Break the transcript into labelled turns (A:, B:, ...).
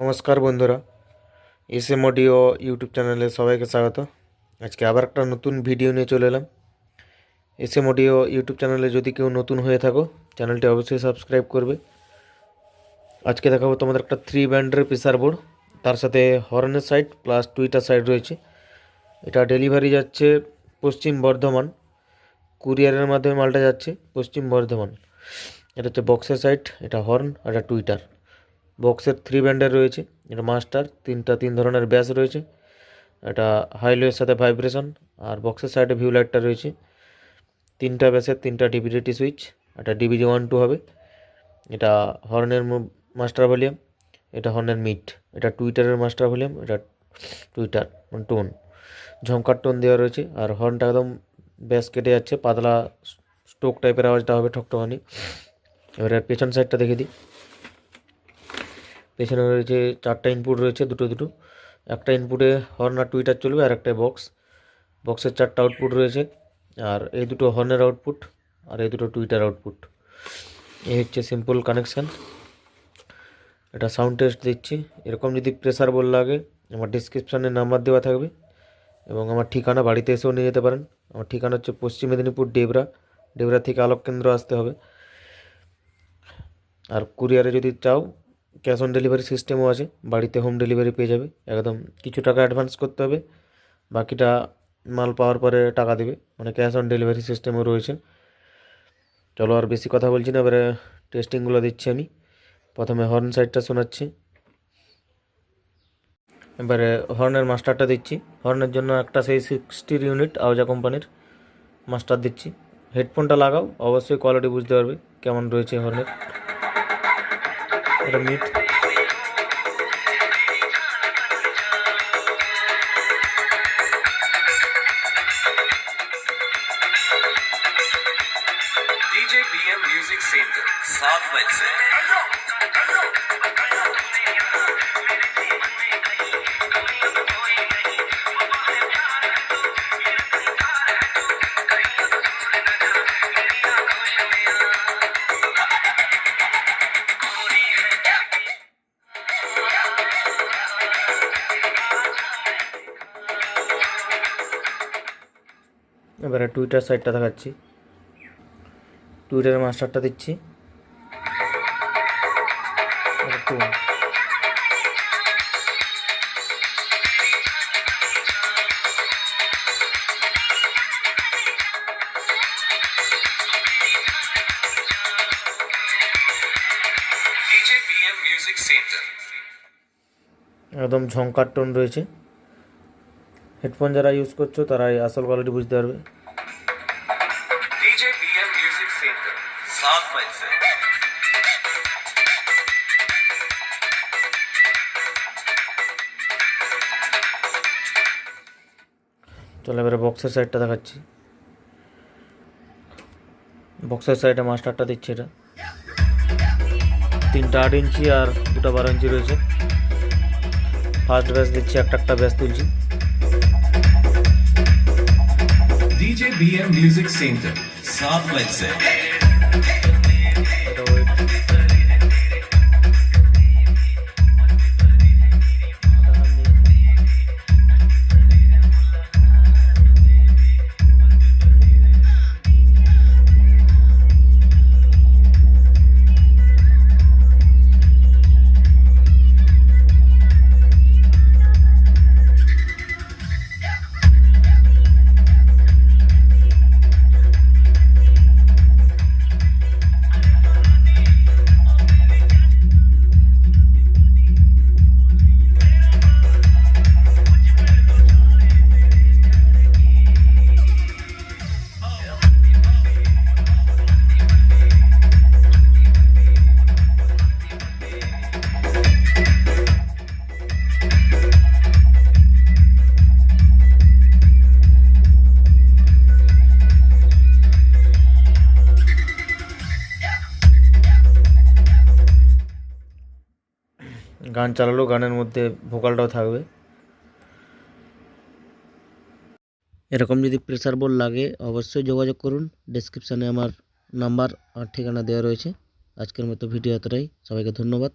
A: নমস্কার বন্ধুরা S M audio YouTube চ্যানেলে সবাইকে স্বাগত। আজকে আবার একটা নতুন ভিডিও নিয়ে চলে এলাম। এস এম অডিও ইউটিউব চ্যানেলে যদি কেউ নতুন হয়ে থাকো, চ্যানেলটি অবশ্যই সাবস্ক্রাইব করবে। আজকে দেখাবো তোমাদের একটা থ্রি ব্যান্ডের প্রেসার বোর্ড তার সাথে হর্নের সাইড প্লাস টুইটার সাইড রয়েছে। এটা ডেলিভারি যাচ্ছে পশ্চিম বর্ধমান কুরিয়ারের মাধ্যমে মালটা যাচ্ছে পশ্চিম বর্ধমান। এটা হচ্ছে বক্সের সাইড এটা হর্ন আর এটা টুইটার বক্সের থ্রি ব্যান্ডের রয়েছে, এটা মাস্টার তিনটা, তিন ধরনের ব্যাস রয়েছে, এটা হাইলোয়ের সাথে ভাইব্রেশন আর বক্সের সাইডে ভিউ লাইটটা রয়েছে, তিনটা ব্যাসের তিনটা ডিভিডিটি সুইচ এটা ডিভিডি ওয়ান টু হবে, এটা হর্নের মাস্টার ভলিউম এটা হর্নের মিট এটা টুইটারের মাস্টার ভলিউম এটা টুইটার মানে টোন ঝঙ্কার টোন দেওয়া রয়েছে, আর হর্নটা একদম ব্যাস কেটে যাচ্ছে, পাতলা স্টোক টাইপের আওয়াজটা হবে ঠকঠকানি, এবার পেছন সাইডটা দেখে দিই। পেছনে রয়েছে চারটা ইনপুট রয়েছে, দুটো দুটো। একটা ইনপুটে হর্ন আর টুইটার চলবে, আর একটা বক্স বক্সের চারটা আউটপুট রয়েছে, আর এই দুটো হর্নের আউটপুট আর এই দুটো টুইটার আউটপুট এই হচ্ছে সিম্পল কানেকশান এটা সাউন্ড টেস্ট দিচ্ছি। এরকম যদি প্রেসার বল লাগে, আমার ডিসক্রিপশানে নাম্বার দেওয়া থাকবে, এবং আমার ঠিকানা বাড়িতে এসেও নিয়ে যেতে পারেন। আমার ঠিকানা হচ্ছে পশ্চিম মেদিনীপুর, ডেবরা। ডেবরা থেকে আলোক কেন্দ্র আসতে হবে। আর কুরিয়ারে যদি চাও ক্যাশ অন ডেলিভারি সিস্টেমও আছে, বাড়িতে হোম ডেলিভারি পেয়ে যাবে, একদম কিছু টাকা অ্যাডভান্স করতে হবে, বাকিটা মাল পাওয়ার পরে টাকা দেবে মানে ক্যাশ অন ডেলিভারি সিস্টেমও রয়েছে। চলো আর বেশি কথা বলছি না, এবারে টেস্টিংগুলো দিচ্ছি আমি, প্রথমে হর্ন সাইডটা শোনাচ্ছি। এবারে হর্নের মাস্টারটা দিচ্ছি হর্নের জন্য একটা সেই সিক্সটির ইউনিট আওজা কোম্পানির মাস্টার দিচ্ছি। হেডফোনটা লাগাও, অবশ্যই কোয়ালিটি বুঝতে পারবে, কেমন রয়েছে হর্নের the
B: meat DJ BM Music Center, South West.
A: এবারে টুইটার সাইটটা দেখাচ্ছি। টুইটারের মাস্টারটা দিচ্ছি। একদম ঝঙ্কার টোন রয়েছে। হেডফোন যারা ইউজ করছ তারাই আসল কোয়ালিটি বুঝতে পারবে।
B: म्यूजिक सेंटर सात बज से
A: চলো এবারে বক্সের সাইডটা দেখাচ্ছি বক্সের সাইডে মাস্টারটা দিচ্ছি এটা তিনটা আট ইঞ্চি আর দুটো বারো ইঞ্চি রয়েছে ফার্স্ট ব্যাস দিচ্ছি একটা একটা ব্যাস তুলছি
B: DJ BM music centre
A: South Lindsay. গান চালালেও গানের মধ্যে ভোকালটাও থাকবে। এরকম যদি প্রেসার বোর্ড লাগে, অবশ্যই যোগাযোগ করুন। ডিসক্রিপশানে আমার নাম্বার আর ঠিকানা দেওয়া রয়েছে। আজকের মতো ভিডিও এতটাই। সবাইকে ধন্যবাদ।